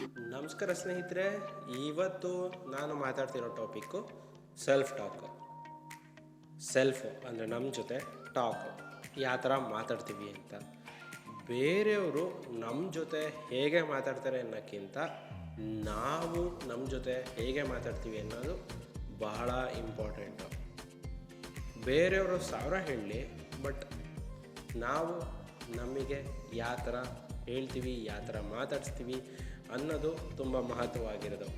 ನಮಸ್ಕಾರ ಸ್ನೇಹಿತರೆ, ಇವತ್ತು ನಾನು ಮಾತಾಡ್ತಿರೋ ಟಾಪಿಕ್ಕು ಸೆಲ್ಫ್ ಟಾಕ್ ಸೆಲ್ಫ್ ಅಂದರೆ ನಮ್ಮ ಜೊತೆ ಟಾಕ್ ಯಾವ ಥರ ಮಾತಾಡ್ತೀವಿ ಅಂತ. ಬೇರೆಯವರು ನಮ್ಮ ಜೊತೆ ಹೇಗೆ ಮಾತಾಡ್ತಾರೆ ಅನ್ನೋಕ್ಕಿಂತ ನಾವು ನಮ್ಮ ಜೊತೆ ಹೇಗೆ ಮಾತಾಡ್ತೀವಿ ಅನ್ನೋದು ಬಹಳ ಇಂಪಾರ್ಟೆಂಟು ಬೇರೆಯವರು ಸಾವಿರ ಹೇಳಲಿ ಬಟ್ ನಾವು ನಮಗೆ ಯಾವ ಥರ ಹೇಳ್ತೀವಿ ಯಾವ ಥರ ಮಾತಾಡಿಸ್ತೀವಿ ಅನ್ನೋದು ತುಂಬ ಮಹತ್ವವಾಗಿರೋದು.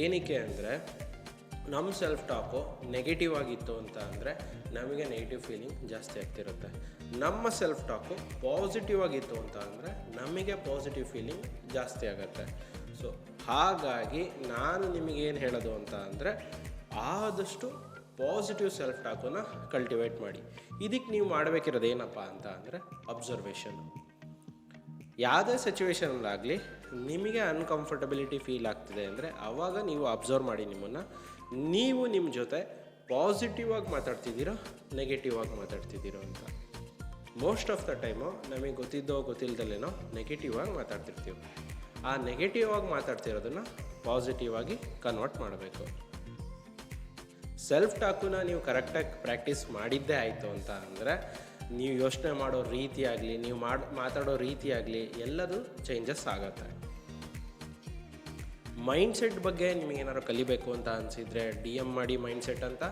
ಏನಕ್ಕೆ ಅಂದರೆ ನಮ್ಮ ಸೆಲ್ಫ್ ಟಾಕು ನೆಗೆಟಿವ್ ಆಗಿತ್ತು ಅಂತ ಅಂದರೆ ನಮಗೆ ನೆಗೆಟಿವ್ ಫೀಲಿಂಗ್ ಜಾಸ್ತಿ ಆಗ್ತಿರುತ್ತೆ. ನಮ್ಮ ಸೆಲ್ಫ್ ಟಾಕು ಪಾಸಿಟಿವ್ ಆಗಿತ್ತು ಅಂತ ಅಂದರೆ ನಮಗೆ ಪಾಸಿಟಿವ್ ಫೀಲಿಂಗ್ ಜಾಸ್ತಿ ಆಗುತ್ತೆ. ಸೊ ಹಾಗಾಗಿ ನಾನು ನಿಮಗೇನು ಹೇಳೋದು ಅಂತ ಅಂದರೆ, ಆದಷ್ಟು ಪಾಸಿಟಿವ್ ಸೆಲ್ಫ್ ಟಾಕನ್ನು ಕಲ್ಟಿವೇಟ್ ಮಾಡಿ. ಇದಕ್ಕೆ ನೀವು ಮಾಡಬೇಕಿರೋದು ಏನಪ್ಪ ಅಂತ ಅಂದರೆ ಅಬ್ಸರ್ವೇಷನ್ ಯಾವುದೇ ಸಿಚುವೇಶನಲ್ಲಾಗಲಿ ನಿಮಗೆ ಅನ್ಕಂಫರ್ಟಬಿಲಿಟಿ ಫೀಲ್ ಆಗ್ತಿದೆ ಅಂದರೆ ಆವಾಗ ನೀವು ಅಬ್ಸರ್ವ್ ಮಾಡಿ ನಿಮ್ಮನ್ನು. ನೀವು ನಿಮ್ಮ ಜೊತೆ ಪಾಸಿಟಿವ್ ಆಗಿ ಮಾತಾಡ್ತಿದ್ದೀರೋ ನೆಗೆಟಿವ್ ಆಗಿ ಮಾತಾಡ್ತಿದ್ದೀರೋ ಅಂತ. ಮೋಸ್ಟ್ ಆಫ್ ದ ಟೈಮು ನಮಗೆ ಗೊತ್ತಿದ್ದೋ ಗೊತ್ತಿಲ್ಲದಲ್ಲೇನೋ ನೆಗೆಟಿವ್ ಆಗಿ ಮಾತಾಡ್ತಿರ್ತೀವಿ. ಆ ನೆಗೆಟಿವ್ ಆಗಿ ಮಾತಾಡ್ತಿರೋದನ್ನು ಪಾಸಿಟಿವ್ ಆಗಿ ಕನ್ವರ್ಟ್ ಮಾಡಬೇಕು. ಸೆಲ್ಫ್ ಟಾಕುನ ನೀವು ಕರೆಕ್ಟಾಗಿ ಪ್ರಾಕ್ಟೀಸ್ ಮಾಡಿದ್ದೇ ಆಯಿತು ಅಂತ ಅಂದರೆ ನೀವು ಯೋಚನೆ ಮಾಡೋ ರೀತಿ ಆಗಲಿ, ನೀವು ಮಾಡಿ, ಮಾತಾಡೋ ರೀತಿ ಆಗಲಿ, ಎಲ್ಲದೂ ಚೇಂಜಸ್ ಆಗುತ್ತೆ. ಮೈಂಡ್ಸೆಟ್ ಬಗ್ಗೆ ನಿಮಗೆ ಏನಾದ್ರು ಕಲಿಬೇಕು ಅಂತ ಅನಿಸಿದರೆ ಡಿ ಎಂ ಮಾಡಿ ಮೈಂಡ್ಸೆಟ್ ಅಂತ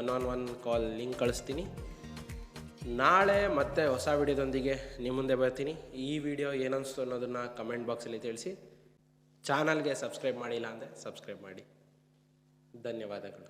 one on one call link ಕಳಿಸ್ತೀನಿ. ನಾಳೆ ಮತ್ತೆ ಹೊಸ ವಿಡಿಯೋದೊಂದಿಗೆ ನಿಮ್ಮ ಮುಂದೆ ಬರ್ತೀನಿ. ಈ ವಿಡಿಯೋ ಏನನ್ನಿಸ್ತು ಅನ್ನೋದನ್ನು ಕಮೆಂಟ್ ಬಾಕ್ಸಲ್ಲಿ ತಿಳಿಸಿ. ಚಾನಲ್ಗೆ ಸಬ್ಸ್ಕ್ರೈಬ್ ಮಾಡಿಲ್ಲ ಅಂದರೆ ಸಬ್ಸ್ಕ್ರೈಬ್ ಮಾಡಿ. ಧನ್ಯವಾದಗಳು.